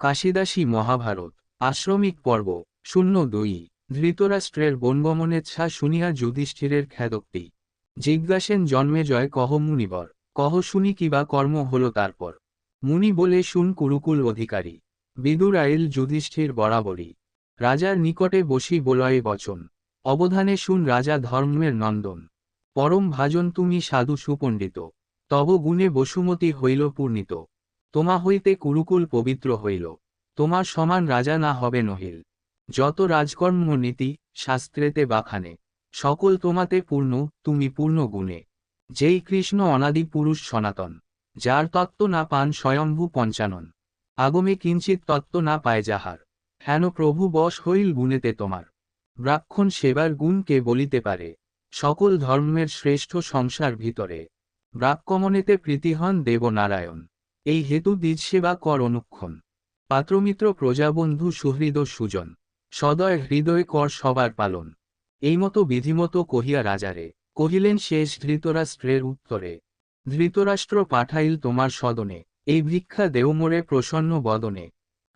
কাশিদাসী মহাভারত, আশ্রমিক পর্ব, শূন্য দুই, ধৃতরাষ্ট্রের বনগমনেচ্ছা শুনিয়া যুধিষ্ঠিরের খ্যাদোক্তি জিজ্ঞাসেন, জন্মে জয় কহ মুনিবর, কহ শুনি কিবা কর্ম হল তারপর? মুনি বলে, শুন কুরুকুল অধিকারী, বিদুর আইল যুধিষ্ঠির বরাবরই রাজার নিকটে বসি বলয়ে বচন, অবধানে শুন রাজা ধর্মের নন্দন, পরম ভাজন তুমি সাধু সুপণ্ডিত, তব গুণে বসুমতী হইল পূর্ণিত। তোমা হইতে কুরুকুল পবিত্র হইল। তোমার সমান রাজা না হবে নহিল। যত রাজকর্ম নীতি, শাস্ত্রেতে বাখানে, সকল তোমাতে পূর্ণ, তুমি পূর্ণ গুণে। যেই কৃষ্ণ অনাদি পুরুষ সনাতন, যার তত্ত্ব না পান স্বয়ম্ভু পঞ্চানন। আগমে কিঞ্চিত তত্ত্ব না পায় যাহার। হেন প্রভু বশ হইল গুণেতে তোমার। ব্রাক্ষণ সেবার গুণকে বলিতে পারে? সকল ধর্মের শ্রেষ্ঠ সংসার ভিতরে। ব্রাক্যমনেতে প্রীতি হন দেবনারায়ণ। এই হেতু দ্বিজ সেবা কর অনুক্ষণ। পাত্রমিত্র প্রজাবন্ধু সুহৃদ সুজন, সদয় হৃদয় কর সবার পালন। এই মতো বিধিমতো কহিয়া রাজারে, কহিলেন শেষ ধৃতরাষ্ট্রের উত্তরে, ধৃতরাষ্ট্র পাঠাইল তোমার সদনে, এই ভিক্ষা দেওমোরে প্রসন্ন বদনে।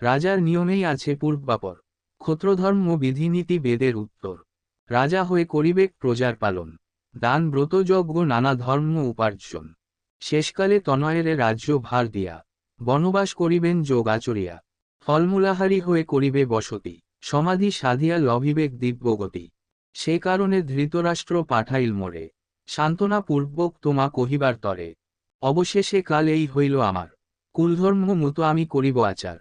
রাজার নিয়মেই আছে পূর্বাপর ক্ষত্রধর্ম বিধিনীতি বেদের উত্তর। রাজা হয়ে করিবেক প্রজার পালন, দান ব্রতযজ্ঞ নানা ধর্ম উপার্জন। শেষকালে তনয়েরে রাজ্য ভার দিয়া, বনবাস করিবেন যোগ আচরিয়া ফলমূলাহারি হয়ে করিবে বসতি, সমাধি সাধিয়া লভিবেক দিব্যগতি। সে কারণে ধৃতরাষ্ট্র পাঠাইল মোরে সান্ত্বনা পূর্বক তোমা কহিবার তরে, অবশেষে কাল এই হইল আমার, কুলধর্ম মতো আমি করিব আচার।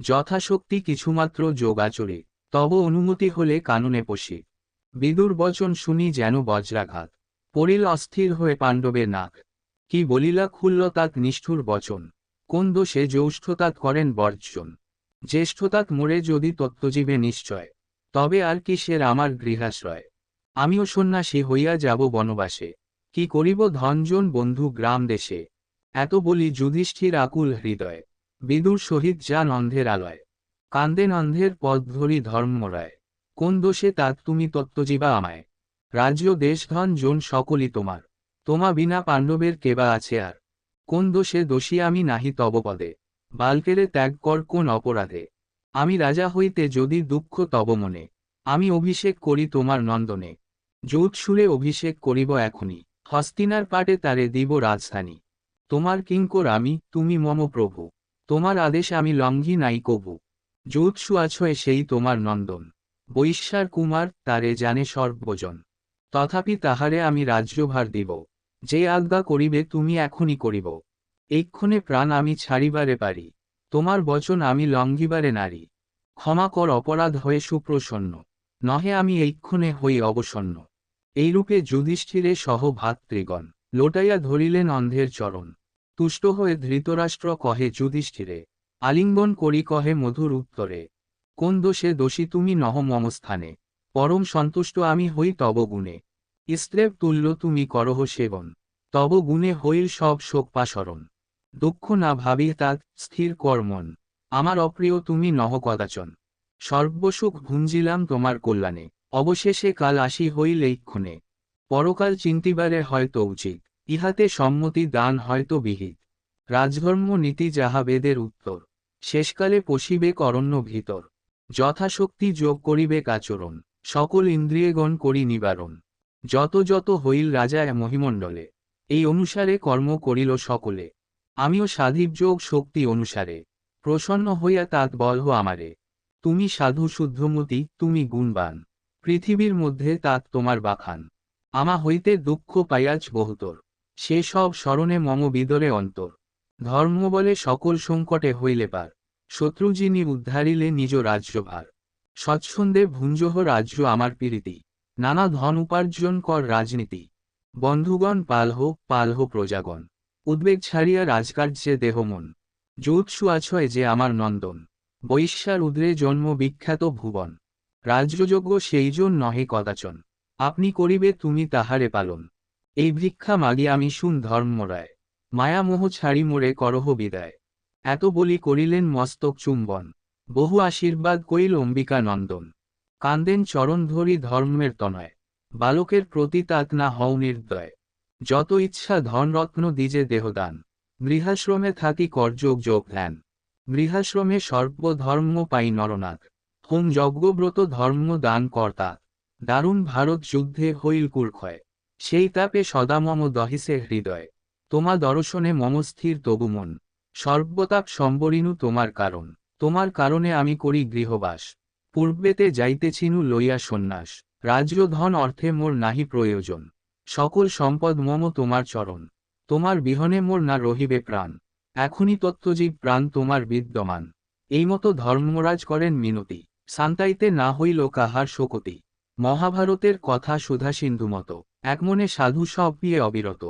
যথাশক্তি কিছুমাত্র যোগ আচরে তব অনুমতি হলে কাননে পশি। বিদুর বচন শুনি যেন বজ্রাঘাত পড়িল অস্থির হয়ে পাণ্ডবের নাক। কি বলিলা খুলল তাত নিষ্ঠুর বচন? কোন দোষে জ্যৌষ্ঠতাৎ করেন বর্জন? জ্যেষ্ঠতাৎ মোরে যদি তত্ত্বজীবে নিশ্চয়, তবে আর কি কিসের আমার গৃহাশ্রয়? আমিও সন্ন্যাসী হইয়া যাব বনবাসে, কি করিব ধনজন বন্ধু গ্রাম দেশে? এত বলি যুধিষ্ঠির আকুল হৃদয়, বিদুর সহিত যান অন্ধের আলয়। কান্দেন অন্ধের পদ ধরি ধর্মরায় কোন দোষে তাত তুমি তত্ত্বজীবা আমায়? রাজ্য দেশ ধন জন সকলই তোমার। তোমা বিনা পাণ্ডবের কেবা আছে আর? কোন দোষে দোষী আমি নাহি তব পদে বালকেরে ত্যাগ কর কোন অপরাধে। আমি রাজা হইতে যদি দুঃখ তব মনে। আমি অভিষেক করি তোমার নন্দনে। যৌত সুরে অভিষেক করিব এখনই। হস্তিনার পাটে তারে দিব রাজধানী। তোমার কিঙ্কর আমি, তুমি মম প্রভু। তোমার আদেশ আমি লঙ্ঘি নাই কভু যৌৎসু আছয় সেই তোমার নন্দন। বৈশ্যার কুমার তারে জানে সর্বজন। তথাপি তাহারে আমি রাজ্যভার দিব। যে আজ্ঞা করিবে তুমি এখনই করিব। এক্ষণে প্রাণ আমি ছাড়িবারে পারি, তোমার বচন আমি লঙ্ঘিবারে নারী। ক্ষমা কর অপরাধ হয়ে সুপ্রসন্ন, নহে আমি এইক্ষণে হই অবসন্ন। এইরূপে যুধিষ্ঠিরে সহ ভাতৃগণ, লোটাইয়া ধরিলেন অন্ধের চরণ। তুষ্ট হয়ে ধৃতরাষ্ট্র কহে যুধিষ্ঠিরে, আলিঙ্গন করি কহে মধুর উত্তরে। কোন দোষে দোষী তুমি নহ মমস্থানে পরম সন্তুষ্ট আমি হই তব গুণে। স্ত্রেব তুল্য তুমি করহ সেবন, তব গুণে হইল সব শোক পাশরণ দুঃখ না ভাবি তাত স্থির কর্মন আমার অপ্রিয় তুমি নহ কদাচন। সর্বসুখ ভুঞ্জিলাম তোমার কল্যাণে, অবশেষে কাল আসি হইল এইক্ষণে পরকাল চিন্তিবারে হয়তো উচিত, ইহাতে সম্মতি দান হয়তো বিহিত। রাজধর্ম নীতি যাহা বেদের উত্তর, শেষকালে পশিবে করণ্য ভিতর। যথাশক্তি যোগ করিবে আচরণ সকল ইন্দ্রিয়গণ করি নিবারণ। যত যত হইল রাজা মহিমণ্ডলে, এই অনুসারে কর্ম করিল সকলে। আমিও সাধিব যোগ শক্তি অনুসারে, প্রসন্ন হইয়া তাত বলহ আমারে। তুমি সাধু শুদ্ধমতি তুমি গুণবান। পৃথিবীর মধ্যে তাত তোমার বাখান। আমা হইতে দুঃখ পাইয়াছ বহুতর। সে সব স্মরণে মম বিদরে অন্তর। ধর্ম বলে সকল সংকটে হইলে পার। শত্রু যিনি উদ্ধারিলে নিজ রাজ্যভার স্বচ্ছন্দে ভুঞ্জহ রাজ্য আমার পীড়িতি নানা ধন উপার্জন কর রাজনীতি। বন্ধুগণ পালহ পালহ প্রজাগণ। উদ্বেগ ছাড়িয়া রাজকার্যে দেহমন যৌৎসু আছয় যে আমার নন্দন। বৈশ্যার উদ্রে জন্ম বিখ্যাত ভুবন। রাজ্যযোগ্য সেইজন নহে কদাচন। আপনি করিবে তুমি তাহারে পালন। এই ভিক্ষা মাগি আমি শুন ধর্মরায় মায়ামোহ ছাড়ি মোরে করহ বিদায়। এত বলি করিলেন মস্তক চুম্বন। বহু আশীর্বাদ কইল অম্বিকা নন্দন। কান্দেন চরণ ধরি ধর্মের তনয়, বালকের প্রতি তাত না হও নির্দয়। যত ইচ্ছা ধনরত্ন দিজে দেহদান, গৃহাশ্রমে থাকি করযোগ যোগ ধ্যান। গৃহাশ্রমে সর্বধর্ম পাই নরনাথ, হোম যজ্ঞব্রত ধর্ম দান কর্তা দারুণ ভারত যুদ্ধে হইল কুরক্ষয় সেই তাপে সদা মম দহিসে হৃদয়। তোমা দর্শনে মম স্থির তবু মন, সর্বতাপ সম্বরিনু তোমার কারণ। তোমার কারণে আমি করি গৃহবাস। পূর্বেতে যাইতেছিনু লইয়া সন্ন্যাস রাজ্য ধন অর্থে মোর নাহি প্রয়োজন, সকল সম্পদ মম তোমার চরণ, তোমার বিহনে মোর না রহিবে প্রাণ এখনই তত্ত্বজীব প্রাণ তোমার বিদ্যমান এই মতো ধর্মরাজ করেন মিনতি, সান্তাইতে না হইল কাহার শোকতি, মহাভারতের কথা সুধা সিন্ধু মতো একমনে সাধু সব পিয়ে অবিরত।